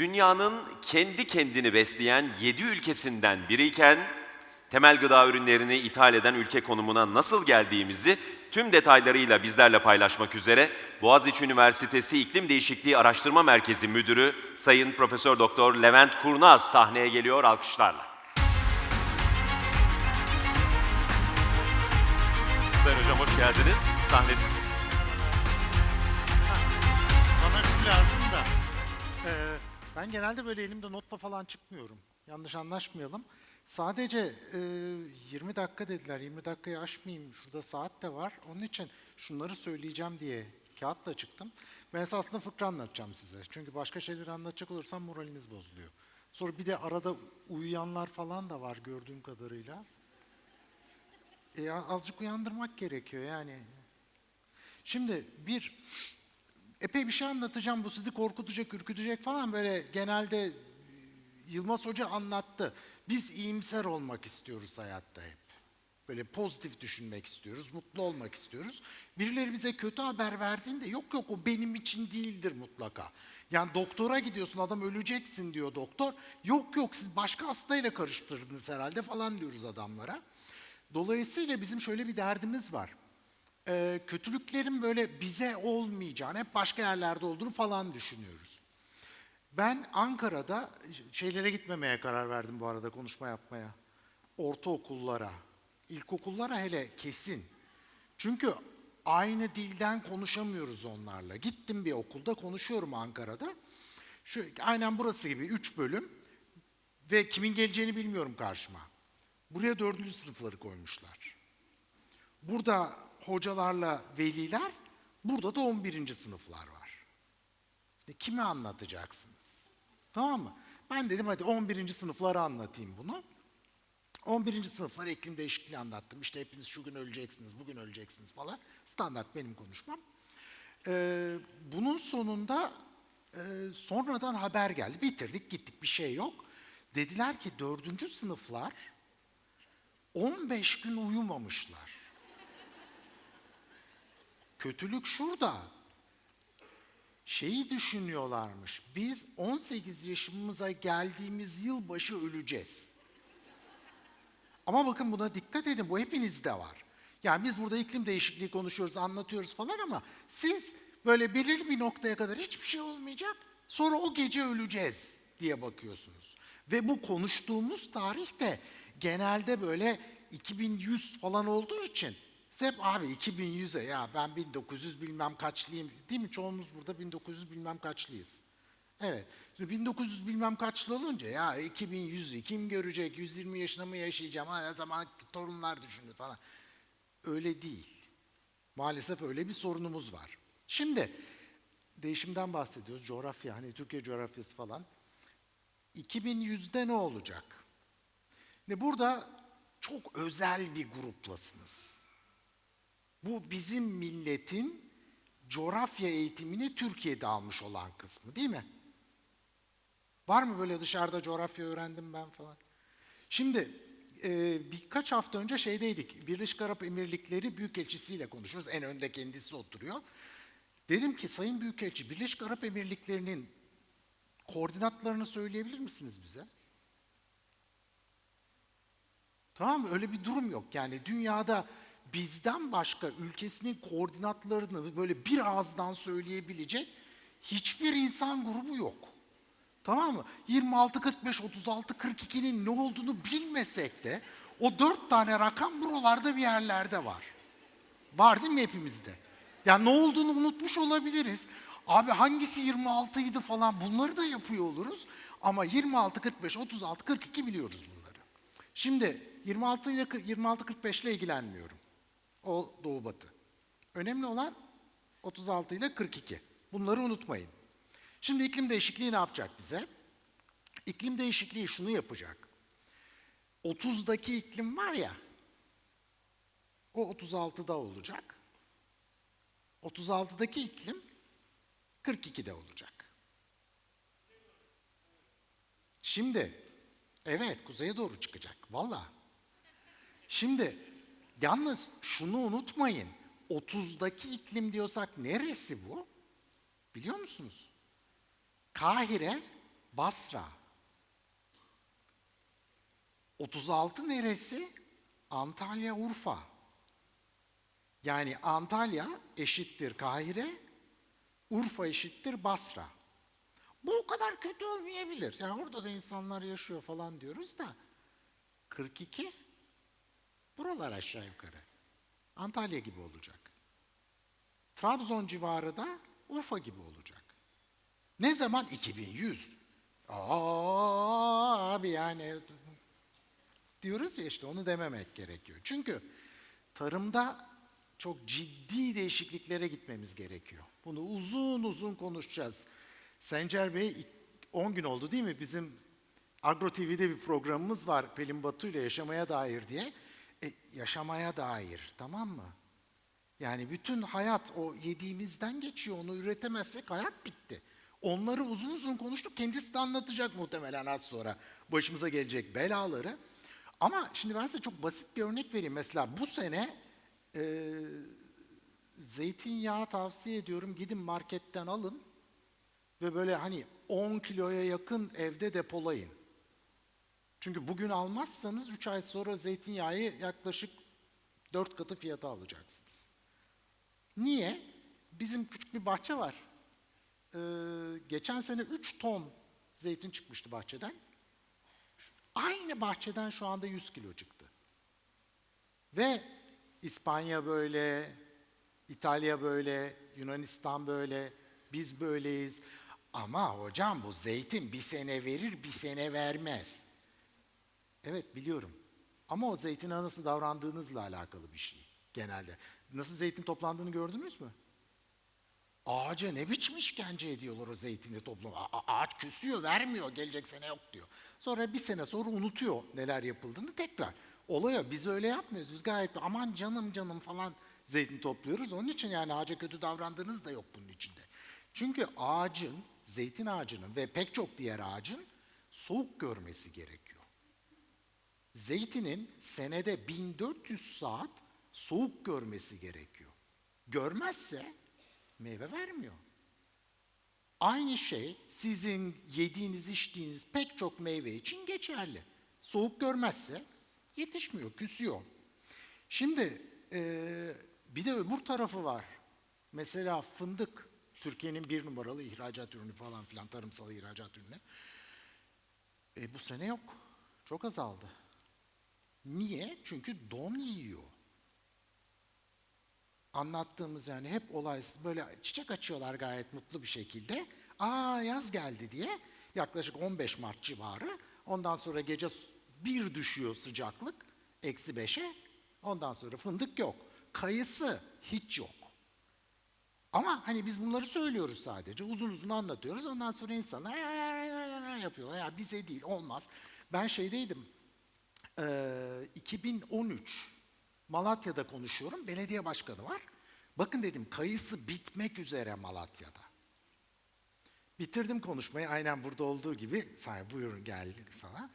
dünyanın kendi kendini besleyen 7 ülkesinden biriyken temel gıda ürünlerini ithal eden ülke konumuna nasıl geldiğimizi tüm detaylarıyla bizlerle paylaşmak üzere Boğaziçi Üniversitesi İklim Değişikliği Araştırma Merkezi Müdürü Sayın Profesör Doktor Levent Kurnaz sahneye geliyor alkışlarla. Sayın Hocam hoş geldiniz. Sahne sizin. Bana şu lazım ben genelde böyle elimde notla falan çıkmıyorum. Yanlış anlaşmayalım. Sadece eee, 20 dakika dediler. 20 dakikayı aşmayayım. Şurada saat de var. Onun için şunları söyleyeceğim diye kağıtla çıktım. Ben esasında fıkra anlatacağım size. Çünkü başka şeyleri anlatacak olursam moraliniz bozuluyor. Sonra bir de arada uyuyanlar falan da var gördüğüm kadarıyla. E, azıcık uyandırmak gerekiyor yani. Şimdi bir, epey bir şey anlatacağım. Bu sizi korkutacak, ürkütecek falan böyle genelde Yılmaz Hoca anlattı. Biz iyimser olmak istiyoruz hayatta hep. Böyle pozitif düşünmek istiyoruz, mutlu olmak istiyoruz. Birileri bize kötü haber verdiğinde yok yok o benim için değildir mutlaka. Yani doktora gidiyorsun adam öleceksin diyor doktor. Yok yok siz başka hastayla karıştırdınız herhalde falan diyoruz adamlara. Dolayısıyla bizim şöyle bir derdimiz var e, kötülüklerin böyle bize olmayacağını, hep başka yerlerde olduğunu falan düşünüyoruz. Ben Ankara'da şeylere gitmemeye karar verdim bu arada konuşma yapmaya. Ortaokullara, ilkokullara hele kesin. Çünkü aynı dilden konuşamıyoruz onlarla. Gittim bir okulda konuşuyorum Ankara'da. Şu, aynen burası gibi üç bölüm ve kimin geleceğini bilmiyorum karşıma. Buraya dördüncü sınıfları koymuşlar. Burada hocalarla veliler, burada da 11. sınıflar var. E, kime anlatacaksınız? Tamam mı? Ben dedim hadi 11. sınıflara anlatayım bunu. 11. sınıflara iklim değişikliği anlattım. İşte hepiniz şu gün öleceksiniz, bugün öleceksiniz falan. Standart benim konuşmam. Ee, bunun sonunda e, sonradan haber geldi. Bitirdik gittik bir şey yok. Dediler ki dördüncü sınıflar 15 gün uyumamışlar. Kötülük şurada. Şeyi düşünüyorlarmış. Biz 18 yaşımıza geldiğimiz yılbaşı öleceğiz. Ama bakın buna dikkat edin. Bu hepinizde var. Yani biz burada iklim değişikliği konuşuyoruz, anlatıyoruz falan ama siz böyle belirli bir noktaya kadar hiçbir şey olmayacak. Sonra o gece öleceğiz diye bakıyorsunuz. Ve bu konuştuğumuz tarih de genelde böyle 2100 falan olduğu için hep abi 2100'e ya ben 1900 bilmem kaçlıyım değil mi? Çoğumuz burada 1900 bilmem kaçlıyız. Evet. Şimdi 1900 bilmem kaçlı olunca ya 2100'ü kim görecek? 120 yaşına mı yaşayacağım? Ha, ne zaman torunlar düşünür falan. Öyle değil. Maalesef öyle bir sorunumuz var. Şimdi değişimden bahsediyoruz. Coğrafya hani Türkiye coğrafyası falan. 2100'de ne olacak? Şimdi burada çok özel bir gruplasınız. Bu bizim milletin coğrafya eğitimini Türkiye'de almış olan kısmı değil mi? Var mı böyle dışarıda coğrafya öğrendim ben falan? Şimdi e, birkaç hafta önce şeydeydik. Birleşik Arap Emirlikleri Büyükelçisiyle konuşuyoruz. En önde kendisi oturuyor. Dedim ki Sayın Büyükelçi Birleşik Arap Emirlikleri'nin koordinatlarını söyleyebilir misiniz bize? Tamam mı? Öyle bir durum yok. Yani dünyada bizden başka ülkesinin koordinatlarını böyle bir ağızdan söyleyebilecek hiçbir insan grubu yok. Tamam mı? 26, 45, 36, 42'nin ne olduğunu bilmesek de o dört tane rakam buralarda bir yerlerde var. Var değil mi hepimizde? Ya ne olduğunu unutmuş olabiliriz. Abi hangisi 26 idi falan bunları da yapıyor oluruz. Ama 26, 45, 36, 42 biliyoruz bunları. Şimdi 26 ile 26 45 ile ilgilenmiyorum. O doğu batı. Önemli olan 36 ile 42. Bunları unutmayın. Şimdi iklim değişikliği ne yapacak bize? İklim değişikliği şunu yapacak. 30'daki iklim var ya, o 36'da olacak. 36'daki iklim 42'de olacak. Şimdi, evet kuzeye doğru çıkacak, valla. Şimdi, yalnız şunu unutmayın. 30'daki iklim diyorsak neresi bu? Biliyor musunuz? Kahire Basra. 36 neresi? Antalya, Urfa. Yani Antalya eşittir Kahire, Urfa eşittir Basra. Bu o kadar kötü olmayabilir. Yani orada da insanlar yaşıyor falan diyoruz da. 42 buralar aşağı yukarı. Antalya gibi olacak. Trabzon civarı da Urfa gibi olacak. Ne zaman? 2100. Aa, abi yani diyoruz ya işte onu dememek gerekiyor. Çünkü tarımda çok ciddi değişikliklere gitmemiz gerekiyor. Bunu uzun uzun konuşacağız. Sencer Bey 10 gün oldu değil mi? Bizim Agro TV'de bir programımız var Pelin Batu ile Yaşamaya Dair diye. E, yaşamaya dair tamam mı? Yani bütün hayat o yediğimizden geçiyor. Onu üretemezsek hayat bitti. Onları uzun uzun konuştuk. Kendisi de anlatacak muhtemelen az sonra. Başımıza gelecek belaları. Ama şimdi ben size çok basit bir örnek vereyim. Mesela bu sene e, zeytinyağı tavsiye ediyorum. Gidin marketten alın ve böyle hani 10 kiloya yakın evde depolayın. Çünkü bugün almazsanız 3 ay sonra zeytinyağı yaklaşık 4 katı fiyata alacaksınız. Niye? Bizim küçük bir bahçe var. Ee, geçen sene 3 ton zeytin çıkmıştı bahçeden. Aynı bahçeden şu anda 100 kilo çıktı. Ve İspanya böyle, İtalya böyle, Yunanistan böyle, biz böyleyiz. Ama hocam bu zeytin bir sene verir, bir sene vermez. Evet biliyorum. Ama o zeytine nasıl davrandığınızla alakalı bir şey genelde. Nasıl zeytin toplandığını gördünüz mü? Ağaca ne biçim işkence ediyorlar o zeytini toplam. Ağaç küsüyor, vermiyor, gelecek sene yok diyor. Sonra bir sene sonra unutuyor neler yapıldığını tekrar. Oluyor, biz öyle yapmıyoruz. Biz gayet aman canım canım falan zeytin topluyoruz. Onun için yani ağaca kötü davrandığınız da yok bunun içinde. Çünkü ağacın, zeytin ağacının ve pek çok diğer ağacın soğuk görmesi gerekiyor. Zeytinin senede 1400 saat soğuk görmesi gerekiyor. Görmezse meyve vermiyor. Aynı şey sizin yediğiniz, içtiğiniz pek çok meyve için geçerli. Soğuk görmezse yetişmiyor, küsüyor. Şimdi eee, bir de öbür tarafı var. Mesela fındık, Türkiye'nin bir numaralı ihracat ürünü falan filan, tarımsal ihracat ürünü. E, bu sene yok. Çok azaldı. Niye? Çünkü don yiyor. Anlattığımız yani hep olay böyle çiçek açıyorlar gayet mutlu bir şekilde. Aa yaz geldi diye yaklaşık 15 Mart civarı. Ondan sonra gece bir düşüyor sıcaklık eksi beşe. Ondan sonra fındık yok. Kayısı hiç yok. Ama hani biz bunları söylüyoruz sadece. Uzun uzun anlatıyoruz. Ondan sonra insanlar yapıyorlar. Ya bize değil olmaz. Ben şeydeydim. Ee, 2013 Malatya'da konuşuyorum. Belediye başkanı var. Bakın dedim kayısı bitmek üzere Malatya'da. Bitirdim konuşmayı aynen burada olduğu gibi. Sana buyurun geldik falan.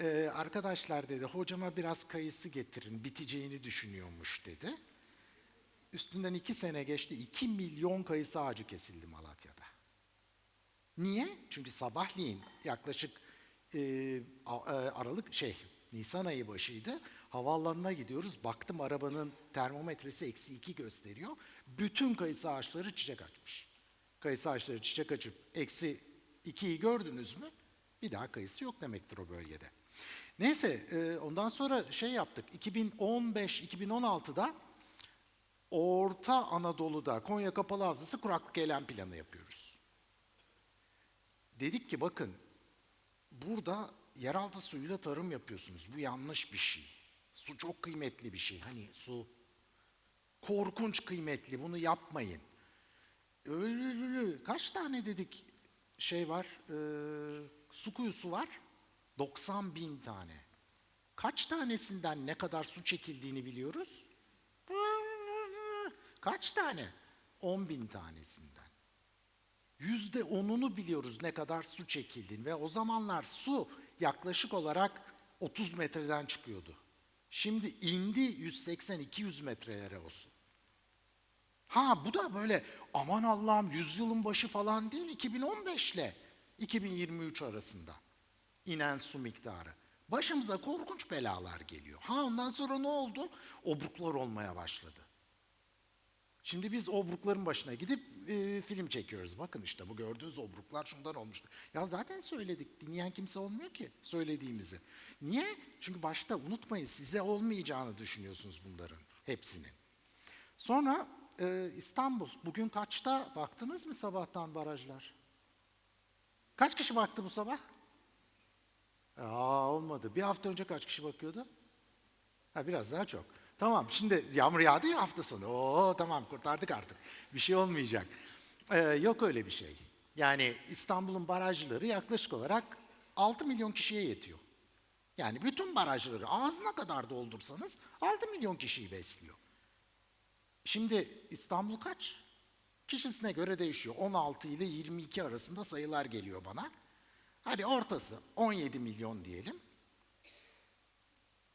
Ee, arkadaşlar dedi hocama biraz kayısı getirin biteceğini düşünüyormuş dedi. Üstünden iki sene geçti. iki milyon kayısı ağacı kesildi Malatya'da. Niye? Çünkü sabahleyin yaklaşık e, e, Aralık şey Nisan ayı başıydı. Havaalanına gidiyoruz. Baktım arabanın termometresi eksi iki gösteriyor. Bütün kayısı ağaçları çiçek açmış. Kayısı ağaçları çiçek açıp eksi ikiyi gördünüz mü? Bir daha kayısı yok demektir o bölgede. Neyse e, ondan sonra şey yaptık. 2015-2016'da Orta Anadolu'da Konya Kapalı Havzası kuraklık eylem planı yapıyoruz. Dedik ki bakın burada yeraltı suyuyla tarım yapıyorsunuz. Bu yanlış bir şey. Su çok kıymetli bir şey. Hani su korkunç kıymetli. Bunu yapmayın. Kaç tane dedik şey var, e, su kuyusu var? 90 bin tane. Kaç tanesinden ne kadar su çekildiğini biliyoruz? Kaç tane? 10 bin tanesinden. Yüzde onunu biliyoruz ne kadar su çekildiğini ve o zamanlar su yaklaşık olarak 30 metreden çıkıyordu. Şimdi indi 180-200 metrelere o su. Ha bu da böyle aman Allah'ım yüzyılın başı falan değil 2015'le 2023 arasında inen su miktarı. Başımıza korkunç belalar geliyor. Ha ondan sonra ne oldu? Obruklar olmaya başladı. Şimdi biz obrukların başına gidip e, film çekiyoruz. Bakın işte bu gördüğünüz obruklar şundan olmuştu. Ya zaten söyledik. Dinleyen kimse olmuyor ki söylediğimizi. Niye? Çünkü başta unutmayın size olmayacağını düşünüyorsunuz bunların hepsinin. Sonra e, İstanbul. Bugün kaçta baktınız mı sabahtan barajlar? Kaç kişi baktı bu sabah? Aa olmadı. Bir hafta önce kaç kişi bakıyordu? Ha biraz daha çok. Tamam şimdi yağmur yağdı ya hafta sonu. Oo tamam kurtardık artık. Bir şey olmayacak. Ee, yok öyle bir şey. Yani İstanbul'un barajları yaklaşık olarak 6 milyon kişiye yetiyor. Yani bütün barajları ağzına kadar doldursanız 6 milyon kişiyi besliyor. Şimdi İstanbul kaç? Kişisine göre değişiyor. 16 ile 22 arasında sayılar geliyor bana. Hadi ortası 17 milyon diyelim.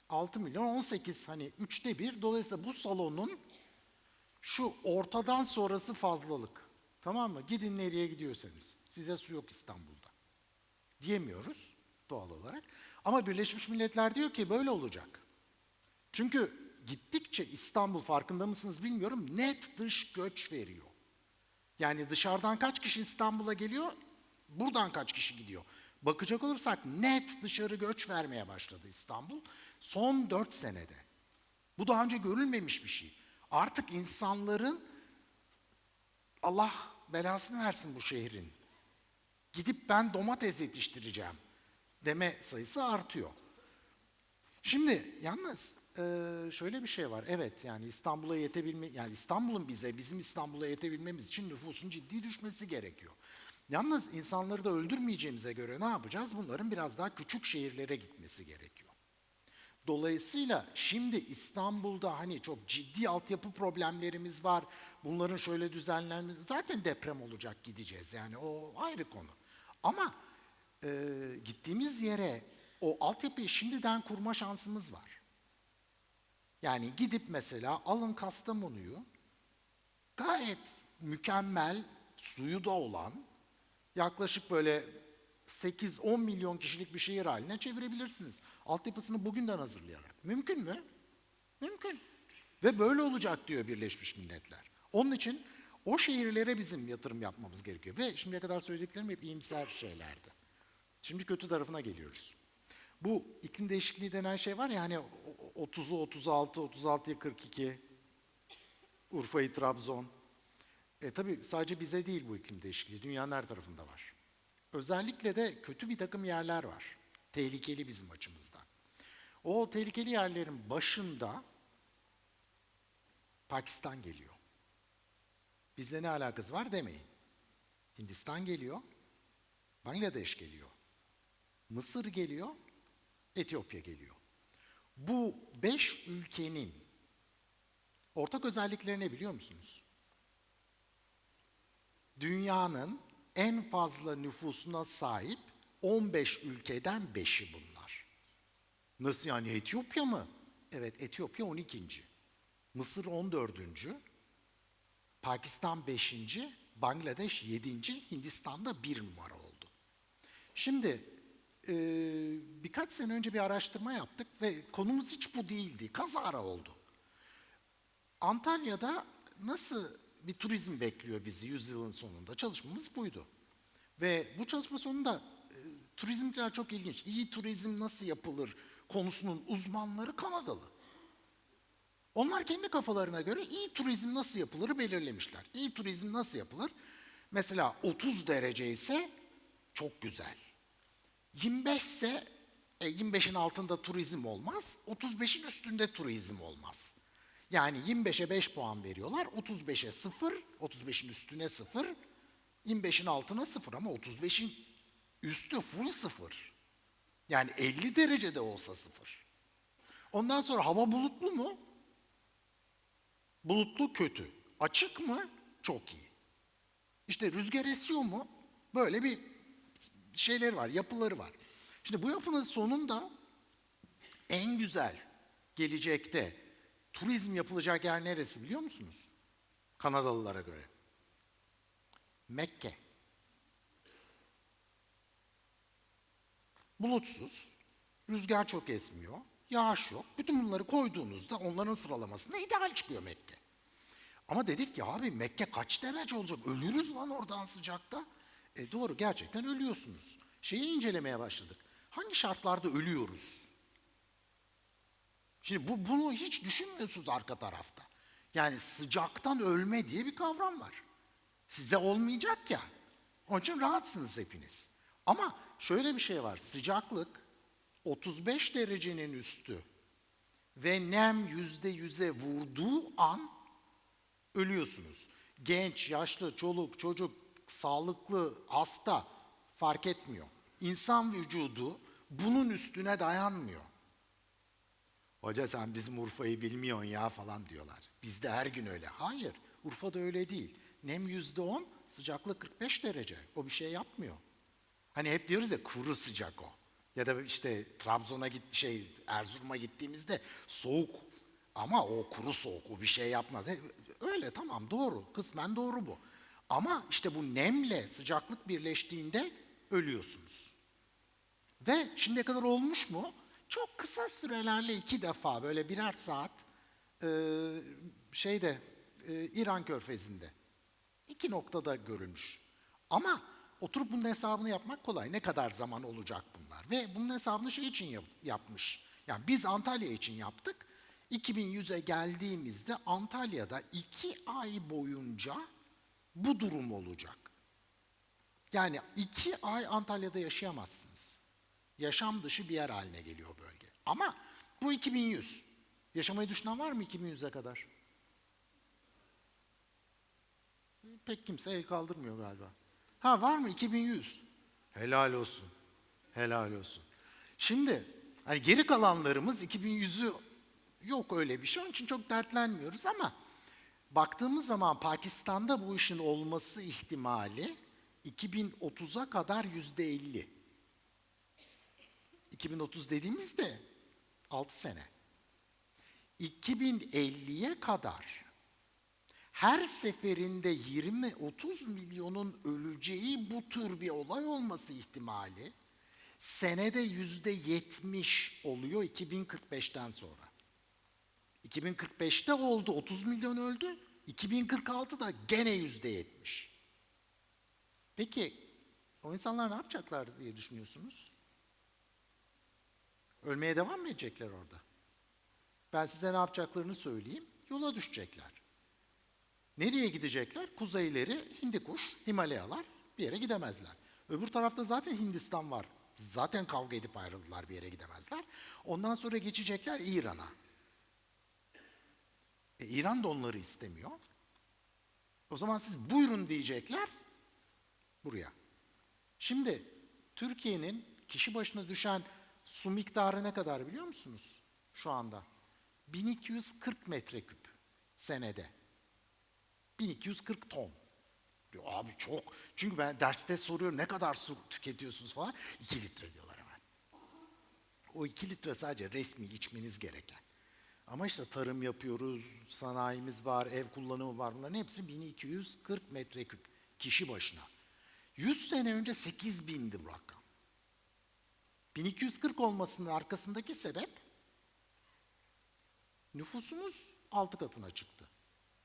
6 milyon 18 hani üçte bir. Dolayısıyla bu salonun şu ortadan sonrası fazlalık. Tamam mı? Gidin nereye gidiyorsanız. Size su yok İstanbul'da. Diyemiyoruz doğal olarak. Ama Birleşmiş Milletler diyor ki böyle olacak. Çünkü gittikçe İstanbul farkında mısınız bilmiyorum net dış göç veriyor. Yani dışarıdan kaç kişi İstanbul'a geliyor, buradan kaç kişi gidiyor. Bakacak olursak net dışarı göç vermeye başladı İstanbul son dört senede. Bu daha önce görülmemiş bir şey. Artık insanların Allah belasını versin bu şehrin. Gidip ben domates yetiştireceğim deme sayısı artıyor. Şimdi yalnız e, şöyle bir şey var. Evet yani İstanbul'a yetebilme yani İstanbul'un bize bizim İstanbul'a yetebilmemiz için nüfusun ciddi düşmesi gerekiyor. Yalnız insanları da öldürmeyeceğimize göre ne yapacağız? Bunların biraz daha küçük şehirlere gitmesi gerekiyor. Dolayısıyla şimdi İstanbul'da hani çok ciddi altyapı problemlerimiz var. Bunların şöyle düzenlenmesi zaten deprem olacak gideceğiz yani o ayrı konu. Ama e, gittiğimiz yere o altyapıyı şimdiden kurma şansımız var. Yani gidip mesela alın Kastamonu'yu gayet mükemmel suyu da olan yaklaşık böyle 8-10 milyon kişilik bir şehir haline çevirebilirsiniz. Altyapısını bugünden hazırlayarak. Mümkün mü? Mümkün. Ve böyle olacak diyor Birleşmiş Milletler. Onun için o şehirlere bizim yatırım yapmamız gerekiyor. Ve şimdiye kadar söylediklerim hep iyimser şeylerdi. Şimdi kötü tarafına geliyoruz. Bu iklim değişikliği denen şey var ya hani 30'u 36, 36'yı 42, Urfa'yı Trabzon. E tabii sadece bize değil bu iklim değişikliği, dünyanın her tarafında var. Özellikle de kötü bir takım yerler var. Tehlikeli bizim açımızdan. O tehlikeli yerlerin başında Pakistan geliyor. Bizle ne alakası var demeyin. Hindistan geliyor, Bangladeş geliyor, Mısır geliyor, Etiyopya geliyor. Bu beş ülkenin ortak özellikleri ne biliyor musunuz? Dünyanın en fazla nüfusuna sahip 15 ülkeden 5'i bunlar. Nasıl yani Etiyopya mı? Evet Etiyopya 12. Mısır 14. Pakistan 5. Bangladeş 7. Hindistan'da 1 numara oldu. Şimdi e, birkaç sene önce bir araştırma yaptık ve konumuz hiç bu değildi. Kazara oldu. Antalya'da nasıl bir turizm bekliyor bizi yüzyılın sonunda? Çalışmamız buydu. Ve bu çalışma sonunda e, turizmciler çok ilginç. İyi turizm nasıl yapılır konusunun uzmanları Kanadalı. Onlar kendi kafalarına göre iyi turizm nasıl yapılır belirlemişler. İyi turizm nasıl yapılır? Mesela 30 derece ise çok güzel. 25 ise e, 25'in altında turizm olmaz, 35'in üstünde turizm olmaz. Yani 25'e 5 puan veriyorlar, 35'e 0, 35'in üstüne 0, 25'in altına 0 ama 35'in üstü full 0. Yani 50 derecede olsa 0. Ondan sonra hava bulutlu mu? Bulutlu kötü. Açık mı? Çok iyi. İşte rüzgar esiyor mu? Böyle bir şeyleri var, yapıları var. Şimdi bu yapının sonunda en güzel gelecekte turizm yapılacak yer neresi biliyor musunuz? Kanadalılara göre. Mekke. bulutsuz, rüzgar çok esmiyor, yağış yok. Bütün bunları koyduğunuzda onların sıralamasında ideal çıkıyor Mekke. Ama dedik ya abi Mekke kaç derece olacak? Ölürüz lan oradan sıcakta. E doğru gerçekten ölüyorsunuz. Şeyi incelemeye başladık. Hangi şartlarda ölüyoruz? Şimdi bu, bunu hiç düşünmüyorsunuz arka tarafta. Yani sıcaktan ölme diye bir kavram var. Size olmayacak ya. Onun için rahatsınız hepiniz. Ama şöyle bir şey var. Sıcaklık 35 derecenin üstü ve nem yüzde yüze vurduğu an ölüyorsunuz. Genç, yaşlı, çoluk, çocuk, sağlıklı, hasta fark etmiyor. İnsan vücudu bunun üstüne dayanmıyor. Hoca sen bizim Urfa'yı bilmiyorsun ya falan diyorlar. Bizde her gün öyle. Hayır, Urfa'da öyle değil. Nem yüzde on, sıcaklık 45 derece. O bir şey yapmıyor. Hani hep diyoruz ya kuru sıcak o. Ya da işte Trabzon'a git şey Erzurum'a gittiğimizde soğuk ama o kuru soğuk o bir şey yapmaz. E, Öyle tamam doğru kısmen doğru bu. Ama işte bu nemle sıcaklık birleştiğinde ölüyorsunuz. Ve şimdiye kadar olmuş mu? Çok kısa sürelerle iki defa böyle birer saat e, şeyde e, İran körfezinde iki noktada görülmüş. Ama oturup bunun hesabını yapmak kolay. Ne kadar zaman olacak bunlar? Ve bunun hesabını şey için yap- yapmış. Yani biz Antalya için yaptık. 2100'e geldiğimizde Antalya'da iki ay boyunca bu durum olacak. Yani iki ay Antalya'da yaşayamazsınız. Yaşam dışı bir yer haline geliyor bölge. Ama bu 2100. Yaşamayı düşünen var mı 2100'e kadar? Pek kimse el kaldırmıyor galiba. Ha var mı 2100? Helal olsun. Helal olsun. Şimdi hani geri kalanlarımız 2100'ü yok öyle bir şey. Onun için çok dertlenmiyoruz ama baktığımız zaman Pakistan'da bu işin olması ihtimali 2030'a kadar yüzde 50. 2030 dediğimizde 6 sene. 2050'ye kadar her seferinde 20-30 milyonun öleceği bu tür bir olay olması ihtimali senede yüzde 70 oluyor 2045'ten sonra. 2045'te oldu 30 milyon öldü. 2046'da gene yüzde 70. Peki o insanlar ne yapacaklar diye düşünüyorsunuz? Ölmeye devam mı edecekler orada? Ben size ne yapacaklarını söyleyeyim. Yola düşecekler. Nereye gidecekler? Kuzeyleri Hindikuş, Himalayalar bir yere gidemezler. Öbür tarafta zaten Hindistan var. Zaten kavga edip ayrıldılar bir yere gidemezler. Ondan sonra geçecekler İran'a. E, İran da onları istemiyor. O zaman siz buyurun diyecekler buraya. Şimdi Türkiye'nin kişi başına düşen su miktarı ne kadar biliyor musunuz şu anda? 1240 metreküp senede. 1240 ton. Diyor, abi çok. Çünkü ben derste soruyorum ne kadar su tüketiyorsunuz falan. 2 litre diyorlar hemen. O 2 litre sadece resmi içmeniz gereken. Ama işte tarım yapıyoruz, sanayimiz var, ev kullanımı var. Bunların hepsi 1240 metreküp kişi başına. 100 sene önce 8000'di bu rakam. 1240 olmasının arkasındaki sebep nüfusumuz 6 katına çıktı.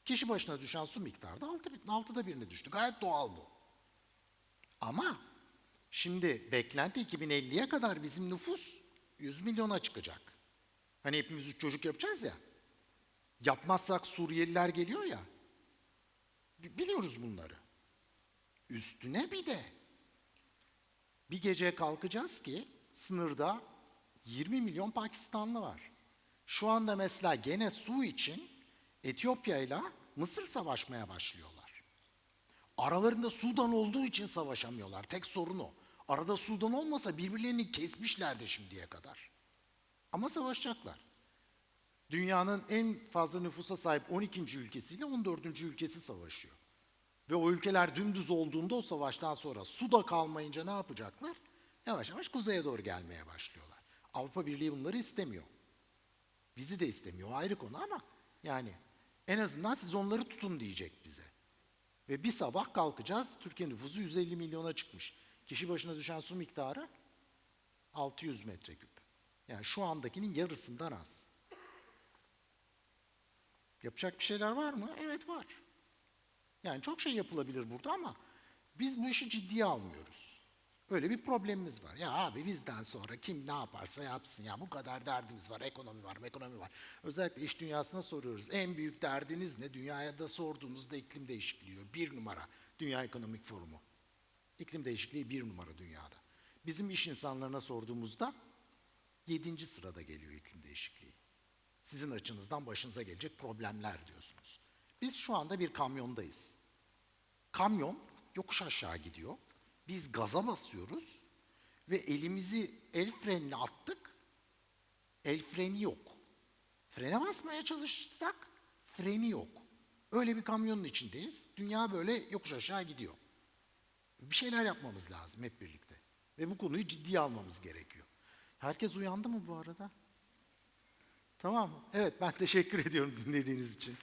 Kişi başına düşen su miktarı da 6, altıda birine düştü. Gayet doğal bu. Ama şimdi beklenti 2050'ye kadar bizim nüfus 100 milyona çıkacak. Hani hepimiz üç çocuk yapacağız ya. Yapmazsak Suriyeliler geliyor ya. Bi- Biliyoruz bunları. Üstüne bir de bir gece kalkacağız ki sınırda 20 milyon Pakistanlı var. Şu anda mesela gene su için Etiyopya ile Mısır savaşmaya başlıyorlar. Aralarında Sudan olduğu için savaşamıyorlar. Tek sorun o. Arada Sudan olmasa birbirlerini kesmişlerdi şimdiye kadar. Ama savaşacaklar. Dünyanın en fazla nüfusa sahip 12. ülkesiyle 14. ülkesi savaşıyor. Ve o ülkeler dümdüz olduğunda o savaştan sonra su da kalmayınca ne yapacaklar? Yavaş yavaş kuzeye doğru gelmeye başlıyorlar. Avrupa Birliği bunları istemiyor. Bizi de istemiyor ayrı konu ama yani en azından siz onları tutun diyecek bize. Ve bir sabah kalkacağız Türkiye nüfusu 150 milyona çıkmış. Kişi başına düşen su miktarı 600 metreküp. Yani şu andakinin yarısından az. Yapacak bir şeyler var mı? Evet var. Yani çok şey yapılabilir burada ama biz bu işi ciddiye almıyoruz. Öyle bir problemimiz var. Ya abi bizden sonra kim ne yaparsa yapsın ya bu kadar derdimiz var. Ekonomi var, ekonomi var. Özellikle iş dünyasına soruyoruz. En büyük derdiniz ne? Dünyaya da sorduğumuzda iklim değişikliği. Bir numara Dünya Ekonomik Forumu. İklim değişikliği bir numara dünyada. Bizim iş insanlarına sorduğumuzda yedinci sırada geliyor iklim değişikliği. Sizin açınızdan başınıza gelecek problemler diyorsunuz. Biz şu anda bir kamyondayız. Kamyon yokuş aşağı gidiyor. Biz gaza basıyoruz ve elimizi el frenine attık. El freni yok. Frene basmaya çalışsak freni yok. Öyle bir kamyonun içindeyiz. Dünya böyle yokuş aşağı gidiyor. Bir şeyler yapmamız lazım hep birlikte. Ve bu konuyu ciddiye almamız gerekiyor. Herkes uyandı mı bu arada? Tamam. Evet ben teşekkür ediyorum dinlediğiniz için.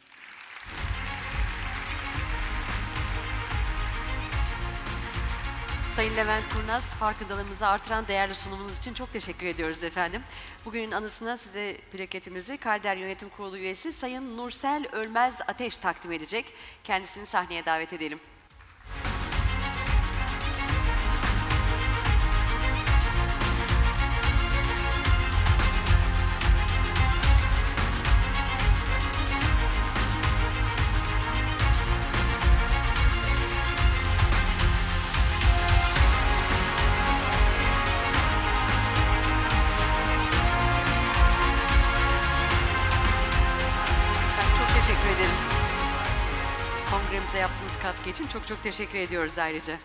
Sayın Levent Kurnaz, farkındalığımızı artıran değerli sunumunuz için çok teşekkür ediyoruz efendim. Bugünün anısına size plaketimizi Kalder Yönetim Kurulu üyesi Sayın Nursel Ölmez Ateş takdim edecek. Kendisini sahneye davet edelim. İçin çok çok teşekkür ediyoruz ayrıca.